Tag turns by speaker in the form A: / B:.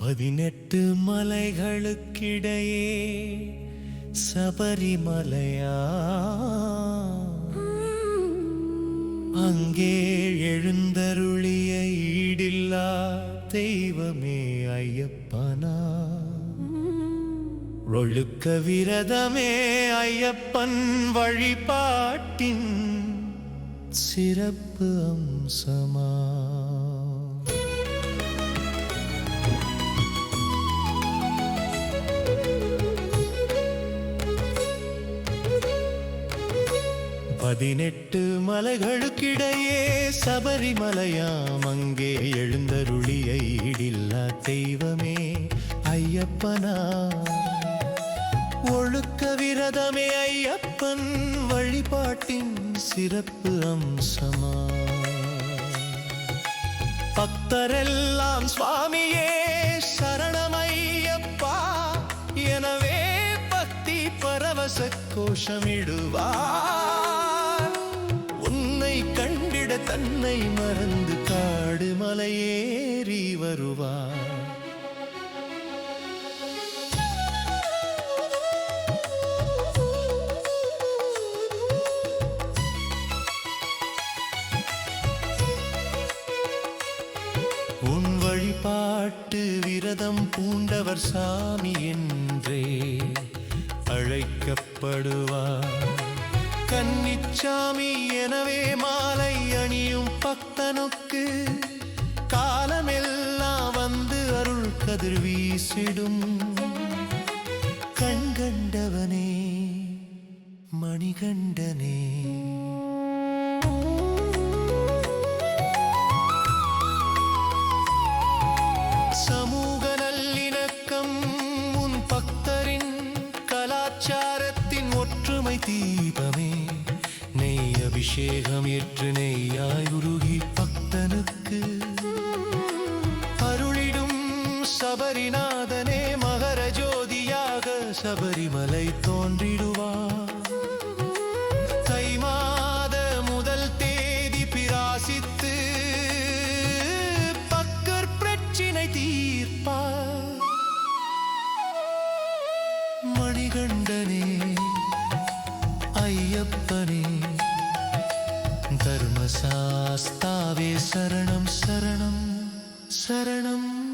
A: பதினெட்டு மலைகளுக்கிடையே சபரிமலையா? அங்கே எழுந்தருளிய ஈடில்லா தெய்வமே ஐயப்பனா? ஒழுக்க விரதமே ஐயப்பன் வழிபாட்டின் சிறப்பு அம்சமா? பதினெட்டு மலைகளுக்கிடையே சபரிமலையாம். அங்கே எழுந்தருளிய ஈடில்லா தெய்வமே ஐயப்பனா. ஒழுக்க விரதமே ஐயப்பன் வழிபாட்டின் சிறப்பு அம்சமா. பக்தரெல்லாம் சுவாமியே சரணமையப்பா. எனவே பக்தி பரவச கோஷமிடுவா. தன்னை மறந்து காடு மலையேறி வருவார். உன் வழிபாட்டு விரதம் பூண்டவர் சாமி என்றே அழைக்கப்படுவார். கன்னிச்சாமி எனவே மாலை அணியும் பக்தனுக்கு காலமெல்லாம் வந்து அருள் கதிர் வீசிடும். கண்கண்டவனே மணிகண்டனே சமூக நல்லிணக்கம் உன் பக்தரின் கலாச்சாரத்தின் ஒற்றுமை தீபமே. நெய் அபிஷேகம் ஏற்று நெய்யாய் உருகி பக்தனுக்கு. அருளிடும் சபரிநாதனே மகர ஜோதியாக சபரிமலை தோன்றிடுவார் தை மாத முதல் தேதி பிராசித்து பக்கர் பிரச்சினை தீர்ப்பார். மணிகண்டனே ஐயப்பனே தர்மசாஸ்தாவே சரணம் சரணம் சரணம்.